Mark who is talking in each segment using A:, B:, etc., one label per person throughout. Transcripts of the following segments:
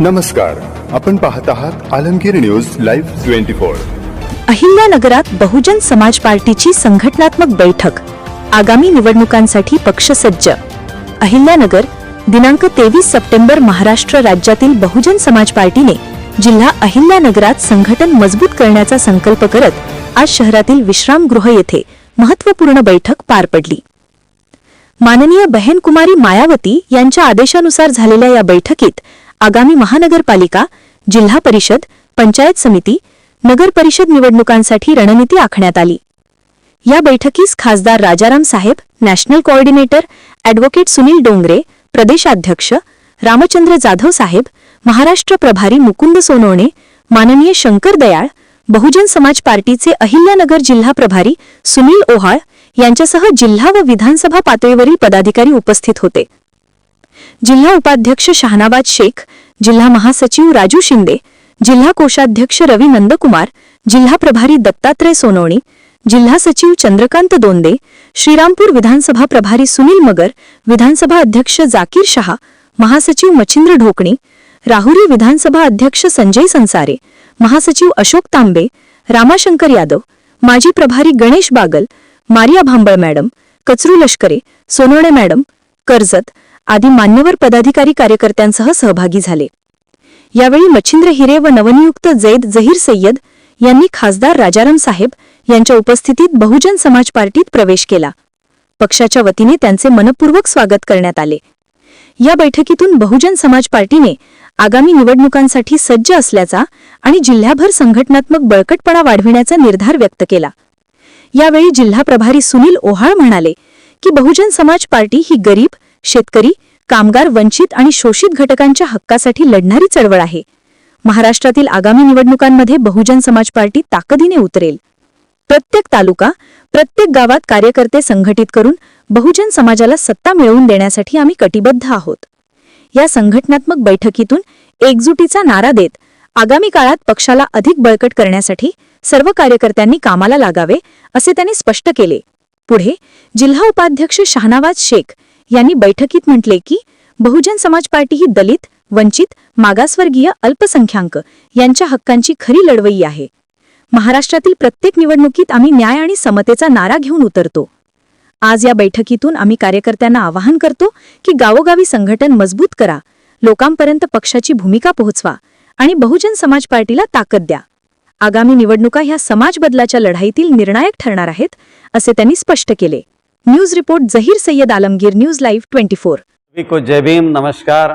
A: नमस्कार आपण पाहत आहात Alamgir news live twenty four.
B: Ahilya नगरात बहुजन समाज पार्टीची संघटनात्मक बैठक. आगामी निवडणुकांसाठी पक्ष सज्ज अहिल्यानगर दिनांक तेवीस सप्टेंबर महाराष्ट्र राज्यातील बहुजन समाज पार्टीने जिल्हा अहिल्यानगरात संघटन मजबूत करण्याचा संकल्प करत आज शहरातील विश्रामगृह येथे महत्त्वपूर्ण बैठक पार पडली. माननीय बहन कुमारी मायावती यांच्या आदेशानुसार झालेल्या या बैठकीत आगामी महानगरपालिका जिल्हा परिषद पंचायत समिती नगर परिषद निवडणुकांसाठी रणनीती आखण्यात आली. या बैठकीस खासदार राजाराम साहेब national coordinator advocate Sunil Dongre प्रदेशाध्यक्ष रामचंद्र जाधव साहेब महाराष्ट्र प्रभारी मुकुंद सोनवणे माननीय शंकर दयाळ बहुजन समाज पार्टीचे अहिल्यानगर जिल्हा प्रभारी सुनील ओहाळ यांच्यासह जिल्हा व विधानसभा पातळीवरील पदाधिकारी उपस्थित होते. जिल्हा उपाध्यक्ष शहानाबाद शेख जिल्हा महासचिव राजू शिंदे जिल्हा कोषाध्यक्ष रवी नंदकुमार जिल्हा प्रभारी दत्तात्रय सोनवणी जिल्हा सचिव चंद्रकांत दोंदे श्रीरामपूर विधानसभा प्रभारी सुनील मगर विधानसभा अध्यक्ष जाकीर शहा महासचिव मच्छिंद्र ढोकणे राहुरी विधानसभा अध्यक्ष संजय संसारे महासचिव अशोक तांबे रामाशंकर यादव माजी प्रभारी Ganesh Bagal Maria Bhambal madam Kachru Lashkare Sonawane madam Karjat आदी मान्यवर पदाधिकारी कार्यकर्त्यांसह सहभागी झाले. यावेळी मच्छिंद्र हिरे व नवनियुक्त जैद जहीर सय्यद यांनी खासदार राजाराम साहेब यांच्या उपस्थितीत बहुजन समाज पार्टीत प्रवेश केला. पक्षाच्या वतीने त्यांचे मनपूर्वक स्वागत करण्यात आले. या बैठकीतून बहुजन समाज पार्टीने आगामी निवडणुकांसाठी सज्ज असल्याचा आणि जिल्ह्याभर संघटनात्मक बळकटपणा वाढविण्याचा निर्धार व्यक्त केला. यावेळी जिल्हा प्रभारी सुनील ओहाळ म्हणाले की बहुजन समाज पार्टी ही गरीब शेतकरी कामगार वंचित आणि शोषित घटकांच्या हक्कासाठी लढणारी चळवळ आहे. महाराष्ट्रातील आगामी निवडणुकांमध्ये बहुजन समाज पार्टी ताकदीने उतरेल. प्रत्येक तालुका प्रत्येक गावात कार्यकर्ते संघटित करून बहुजन समाजाला सत्ता मिळवून देण्यासाठी आम्ही कटिबद्ध आहोत. या संघटनात्मक बैठकीतून एकजुटीचा नारा देत आगामी काळात पक्षाला अधिक बळकट करण्यासाठी सर्व कार्यकर्त्यांनी कामाला लागावे असे त्यांनी स्पष्ट केले. पुढे जिल्हा उपाध्यक्ष शाहनावाज शेख यांनी बैठकीत म्हटले की बहुजन समाज पार्टी ही दलित वंचित मागासवर्गीय अल्पसंख्याक यांच्या हक्कांची खरी लढवई आहे. महाराष्ट्रातील प्रत्येक निवडणुकीत आम्ही न्याय आणि समतेचा नारा घेऊन उतरतो. आज या बैठकीतून आम्ही कार्यकर्त्यांना आवाहन करतो की गावोगावी संघटन मजबूत करा लोकांपर्यंत पक्षाची भूमिका पोहोचवा आणि बहुजन समाज पार्टीला ताकद द्या. आगामी निवडणुका ह्या समाज बदलाच्या लढाईतील निर्णायक ठरणार आहेत असे त्यांनी स्पष्ट केले. News report Zaheer Syed Alamgir, news live twenty four.
C: सभी को जय भीम, नमस्कार,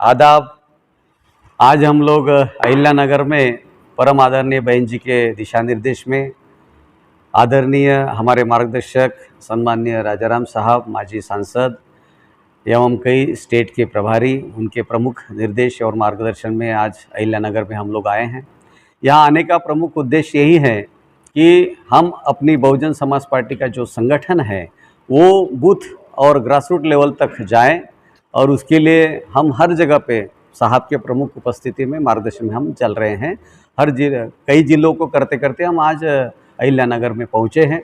C: आदाब। आज हम लोग अहिल्या नगर में परम आदरणीय बहन जी के दिशा निर्देश में आदरणीय हमारे मार्गदर्शक सम्माननीय राजाराम साहब, माजी सांसद एवं कई स्टेट के प्रभारी, उनके प्रमुख निर्देश और मार्गदर्शन में आज अहिल्या नगर में हम लोग आए हैं। यहाँ आने का प्रमुख उद्देश्य यही है कि हम अपनी बहुजन समाज पार्टी का जो संगठन है वो बूथ और ग्रासरूट लेवल तक जाएँ और उसके लिए हम हर जगह पे साहब के प्रमुख उपस्थिति में मार्गदर्शन में हम चल रहे हैं। हर जिल कई जिलों को करते करते हम आज अहिल्या नगर में पहुँचे हैं।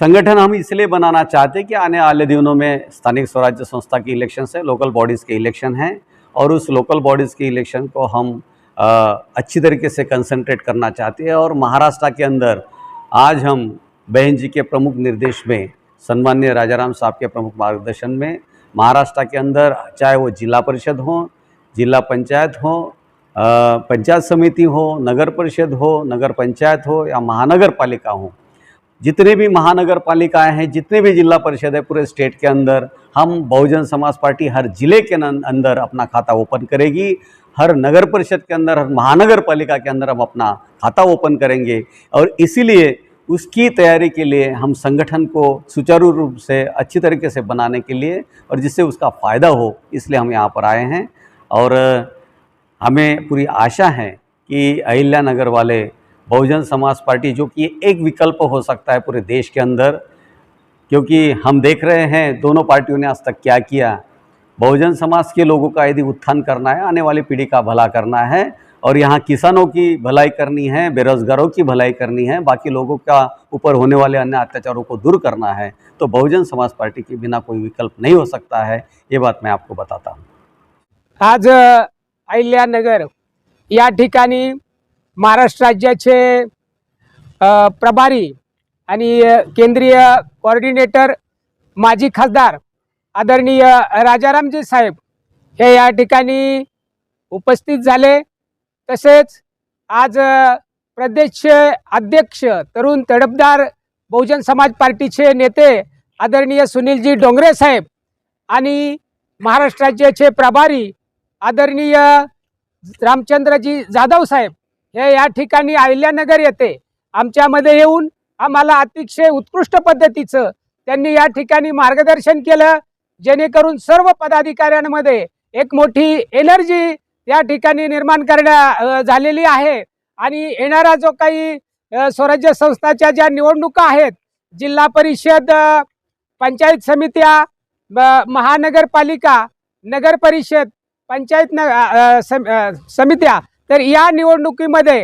C: संगठन हम इसलिए बनाना चाहते हैं कि आने वाले दिनों में स्थानिक स्वराज्य संस्था की इलेक्शन है लोकल बॉडीज़ के इलेक्शन हैं और उस लोकल बॉडीज़ के इलेक्शन को हम अ, अच्छी तरीके से कंसंट्रेट करना चाहते हैं और महाराष्ट्र के अंदर आज हम बहन जी के प्रमुख निर्देश में सम्मान्य राजाराम साहब के प्रमुख मार्गदर्शन में महाराष्ट्र के अंदर चाहे वो जिला परिषद हो, जिला पंचायत हो पंचायत समिति हो, नगर परिषद हो, नगर पंचायत हो या महानगर पालिका हो, जितने भी महानगर पालिकाएँ हैं, जितने भी जिला परिषद है पूरे स्टेट के अंदर, हम बहुजन समाज पार्टी हर ज़िले के अंदर अपना खाता ओपन करेगी, हर नगर परिषद के अंदर, हर महानगर पालिका के अंदर हम अपना खाता ओपन करेंगे और इसीलिए उसकी तैयारी के लिए हम संगठन को सुचारू रूप से अच्छी तरीके से बनाने के लिए और जिससे उसका फ़ायदा हो, इसलिए हम यहाँ पर आए हैं। और हमें पूरी आशा है कि अहिल्या नगर वाले बहुजन समाज पार्टी, जो कि एक विकल्प हो सकता है पूरे देश के अंदर, क्योंकि हम देख रहे हैं दोनों पार्टियों ने आज तक क्या किया। बहुजन समाज के लोगों का यदि उत्थान करना है, आने वाली पीढ़ी का भला करना है और यहाँ किसानों की भलाई करनी है बेरोजगारों की भलाई करनी है बाकी लोगों का ऊपर होने वाले अन्य अत्याचारों को दूर करना है तो बहुजन समाज पार्टी के बिना कोई विकल्प नहीं हो सकता है ये बात मैं आपको बताता हूँ।
D: आज अहिल्यानगर या ठिकाणी महाराष्ट्र राज्याचे प्रभारी आणि केंद्रीय कोऑर्डिनेटर माजी खासदार आदरणीय राजारामजी साहेब हे या ठिकाणी उपस्थित झाले. तसेच आज प्रदेश अध्यक्ष तरुण तडपदार बहुजन समाज पार्टीचे नेते आदरणीय सुनीलजी डोंगरे साहेब आणि महाराष्ट्र राज्याचे प्रभारी आदरणीय रामचंद्रजी जाधव साहेब हे या ठिकाणी अहिल्यानगर येथे आमच्यामध्ये येऊन आम्हाला अतिशय उत्कृष्ट पद्धतीचं त्यांनी या ठिकाणी मार्गदर्शन केलं जेणेकरून सर्व पदाधिकाऱ्यांमध्ये एक मोठी एनर्जी या ठिकाणी निर्माण करण्या झालेली आहे. आणि येणारा जो काही स्वराज्य संस्थाच्या ज्या निवडणुका आहेत जिल्हा परिषद पंचायत समित्या ब- महानगरपालिका नगर परिषद पंचायत न सम- समित्या तर या निवडणुकीमध्ये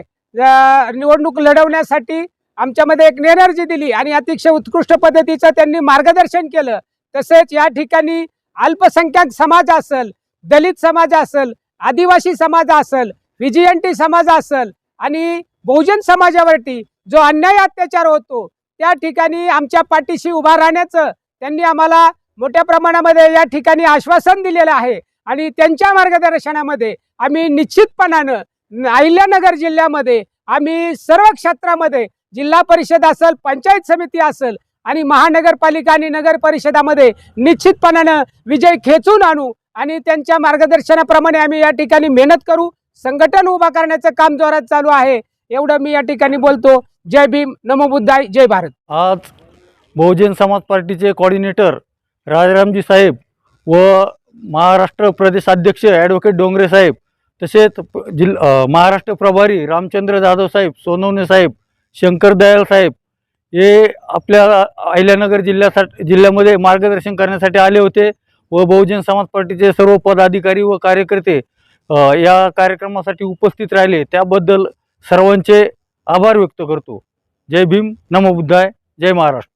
D: निवडणूक लढवण्यासाठी आमच्यामध्ये एक एनर्जी दिली आणि अतिशय उत्कृष्ट पद्धतीचं त्यांनी मार्गदर्शन केलं. तसेच या ठिकाणी अल्पसंख्याक समाज असेल दलित समाज असेल आदिवासी समाज असेल व्हिजिएंटी समाज असेल आणि बहुजन समाजावरती जो अन्याय अत्याचार होतो त्या ठिकाणी आमच्या पाठीशी उभा राहण्याचं त्यांनी आम्हाला मोठ्या प्रमाणामध्ये या ठिकाणी आश्वासन दिलेलं आहे. आणि त्यांच्या मार्गदर्शनामध्ये आम्ही निश्चितपणानं अहिल्यानगर जिल्ह्यामध्ये आम्ही सर्व क्षेत्रामध्ये जिल्हा परिषद असेल पंचायत समिती असेल आणि महानगरपालिका आणि नगर परिषदामध्ये निश्चितपणानं विजय खेचून आणू आणि त्यांच्या मार्गदर्शनाप्रमाणे आम्ही या ठिकाणी मेहनत करू संघटन उभा करण्याचं काम जोरात चालू आहे एवढं मी या ठिकाणी बोलतो. जय भीम नमो बुद्धाय जय भारत.
E: आज बहुजन समाज पार्टीचे कॉर्डिनेटर राजारामजी साहेब व महाराष्ट्र प्रदेशाध्यक्ष ॲडव्होकेट डोंगरे साहेब तसेच जिल महाराष्ट्र प्रभारी रामचंद्र जाधव साहेब सोनवणे साहेब शंकर दयाल साहेब हे आपल्या अहिल्यानगर जिल्ह्यासाठी जिल्ह्यामध्ये मार्गदर्शन करण्यासाठी आले होते. व बहुजन समाज पार्टीचे सर्व पदाधिकारी व कार्यकर्ते या कार्यक्रमासाठी उपस्थित राहिले. त्याबद्दल सर्वांचे आभार व्यक्त करतो. जय भीम नमो बुद्धाय जय महाराष्ट्र.